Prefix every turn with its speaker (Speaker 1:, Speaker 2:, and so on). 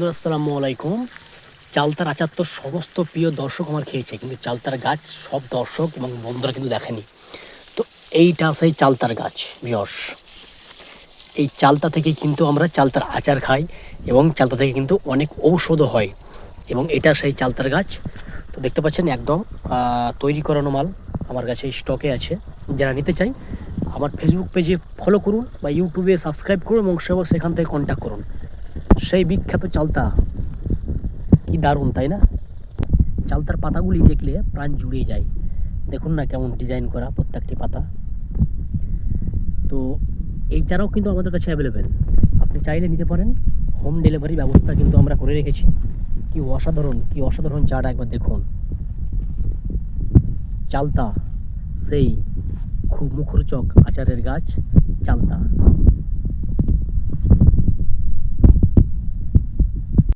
Speaker 1: বন্ধুরা, আসসালামু আলাইকুম। চালতার আচার তো সমস্ত প্রিয় দর্শক আমার খেয়েছে, কিন্তু চালতার গাছ সব দর্শক এবং বন্ধুরা কিন্তু দেখেনি। তো এইটা সেই চালতার গাছ, বিয়স। এই চালতা থেকে কিন্তু আমরা চালতার আচার খাই এবং চালতা থেকে কিন্তু অনেক ঔষধও হয় এবং এটা সেই চালতার গাছ। তো দেখতে পাচ্ছেন একদম তৈরি করানো মাল আমার কাছে স্টকে আছে। যারা নিতে চাই, আমার ফেসবুক পেজে ফলো করুন বা ইউটিউবে সাবস্ক্রাইব করুন এবং সেখান থেকে কন্ট্যাক্ট করুন। সেই বিখ্যাত চালতা। কি দারুণ, তাই না? চালতার পাতাগুলি দেখলে প্রাণ জুড়িয়ে যায়। দেখুন না কেমন ডিজাইন করা প্রত্যেকটি পাতা। তো এই চারাও কিন্তু আমাদের কাছে অ্যাভেলেবেল আপনি চাইলে নিতে পারেন। হোম ডেলিভারি ব্যবস্থা কিন্তু আমরা করে রেখেছি। কি অসাধারণ কি অসাধারণ চারা একবার দেখুন। চালতা, সেই খুব মুখরোচক আচারের গাছ, চালতা।